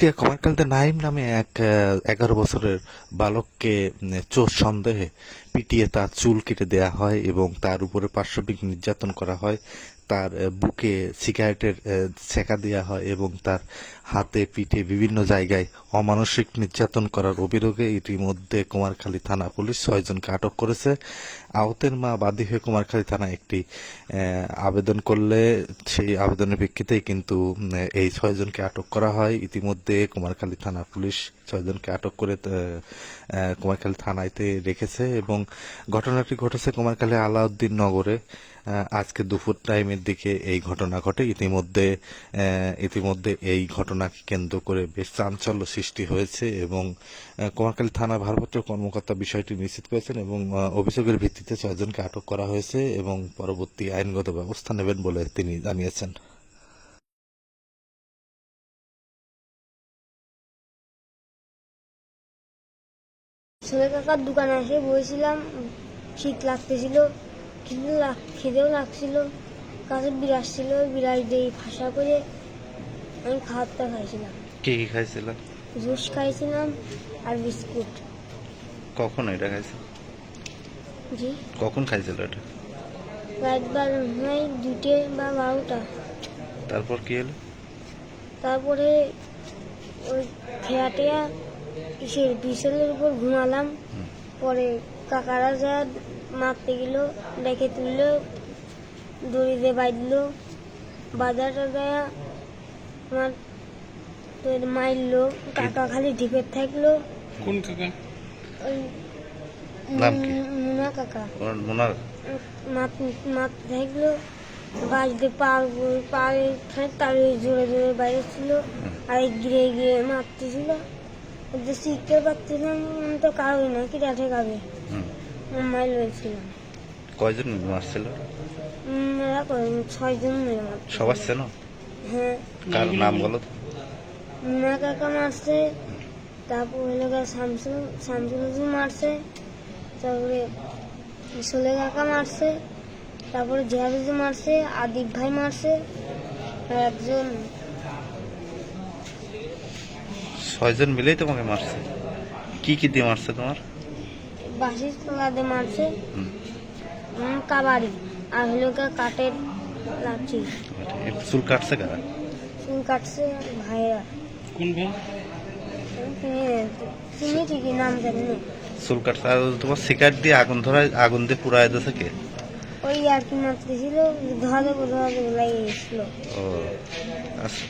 কুষ্টিয়া কমারকালতে নাইম নামে এক এগারো বছরের বালককে চোর সন্দেহে পিটিয়ে তার চুল কেটে দেয়া হয় এবং তার উপরে পার্শ্ববিক নির্যাতন করা হয়। তার বুকে সিগারেটের ছেঁকা দেওয়া হয় এবং তার হাতে, পিঠে বিভিন্ন জায়গায় অমানসিক নির্যাতন করার অভিযোগে ইতিমধ্যে কুমারখালী থানা পুলিশ ছয়জনকে আটক করেছে। আহতের মা বাদী হয়ে কুমারখালী থানায় একটি আবেদন করলে সেই আবেদনের প্রেক্ষিতেই কিন্তু এই ছয়জনকে আটক করা হয়। ইতিমধ্যে কুমারখালী থানা পুলিশ ছয়জনকে আটক করে কুমারখালী থানায়তে রেখেছে এবং ঘটনাটি ঘটেছে কুমারখালী আলাউদ্দিন নগরে। আজকে দুপুর টাইমের দিকে এই ঘটনা ঘটে। ইতিমধ্যে ইতিমধ্যে এই ঘটনাকে কেন্দ্র করে বেশ চাঞ্চল্য সৃষ্টি হয়েছে এবং কুমারখালী থানা ভারপ্রাপ্ত কর্মকর্তা বিষয়টি নিশ্চিত করেছেন এবং অভিযোগের ভিত্তিতে ছয়জনকে আটক করা হয়েছে এবং পরবর্তী আইনগত ব্যবস্থা নেবেন বলে তিনি জানিয়েছেন। ছেলে কাকার দোকানে এসে বসেছিলাম শীত লাগতেছিল। লাগ- খিদেও লাগছিল কাছে বিরাজ ছিল বিরাজ দিয়ে ফাঁসা করে আমি খাবারটা খাইছিলাম। কি কি খাইছিল? জুস খাইছিলাম আর বিস্কুট। কখন এটা খাইছিল জি। কখন খাইছিল এটা? রাত বার নয় দুটে বা বারোটা। তারপর কি হলো? তারপরে ওই খেয়াটেয়া কিসের বিছানের উপর ঘুমালাম। পরে কাকারা যা মারতে গেল ডেকে তুললো দড়ি দিয়ে বাঁধলো বাজারটা দেয়া আমার তোর মারলো কাকা খালি ঢিপের থাকল। কোন কাকা? ওই নাম কি? মুনা কাকা। ওনার মোনার? মাত- মারতে থাকল বাস দিয়ে পার পার এখানে তার জোরে জোরে বাইরে ছিল আর গিরে গিয়ে মারতেছিল। যে শিখতে পারছিলাম আমি তো কারোই না কি ডাঠে খাবে হুম। মাইল হয়েছিলাম কয়জন মারছিল? মেলা করেন ছয়জন মারছে সবার চেনো হ্যাঁ। কার নাম বলো মুনা কাকা মারছে তারপর হলো গিয়ে শামসুল শামসুল মারছে তারপরে সোলে কাকা মারছে তারপরে জিয়াবুজি মারছে আদিব ভাই মারছে আর একজন ছয়জন মিলেই তোমাকে মারছে। কি কি দিয়ে মারছে তোমার? বাসির তোলাতে মারছে কাবাডি। আর হলো কাঠের এ চুল কাটছে কারা? চুল কাটছে ভাইয়া কোন ভাই? তিনি ঠিকই নাম জানি না। চুল কাটছে। আর তোমার সিগারেট দিয়ে আগুন ধরায় আগুন দিয়ে পুরাই দিয়েছে কে? ওই আর কি মারতেছিল ধরা দেবো ধরা দেবো লাগিয়ে গেছিল ও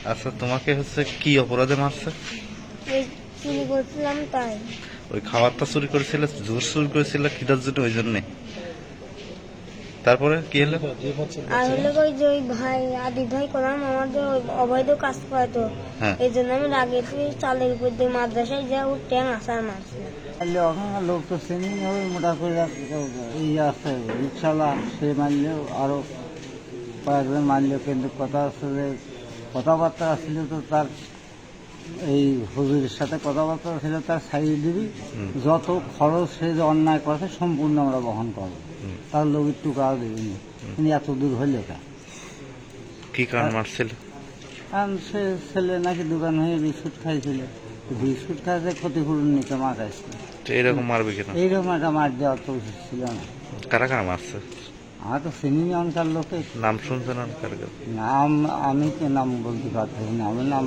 আচ্ছা- তোমাকে হচ্ছে কি অপরাধে মারছে? চুরি করছিলাম তাই। ওই খাবারটা চুরি করেছিল জুস চুরি করেছিল খিদার জন্য ওই জন্যে। তারপরে কি হলো? আর হলো ওই যে ওই ভাই আদি ভাই করলাম আমাদের ওই অবৈধ কাজ করাতো। হ্যাঁ। এই জন্য আমি রাগে চালের উপর দিয়ে মাদ্রাসায় যা ও ট্যাং আসার মারছিলাম ওখানকার লোক তো চিনি ওই মোটা করে ই আছে রিক্সাওয়ালা সে মারলেও আরও কয়েকজন মারলেও কিন্তু কথা যে কথাবার্তা ছিল তো তার এই হুজুরের সাথে কথাবার্তা ছিল তার সাইড দিবি। যত খরচ সে যে অন্যায় করছে সম্পূর্ণ আমরা বহন করব। তার লোকের টুকাও দেবিনি কিন্তু এত দূর হইলে কা? কি কারণ মারছিল? কারণ সে ছেলে নাকি দোকান হয়ে বিস্কুট খাইছিল। বিস্কুট খাইছে ক্ষতিপূরণ নিতে মা খাইছিল তো এরকম মারবে কেন? এইরকম একটা মার দেওয়ার তো উচিত ছিল না। কারা কারা মারছে? আমার তো চিনি অনকার লোকে নাম শুনছেন? নাম আমি তো নাম বলতে পারতেছি না। আমি নাম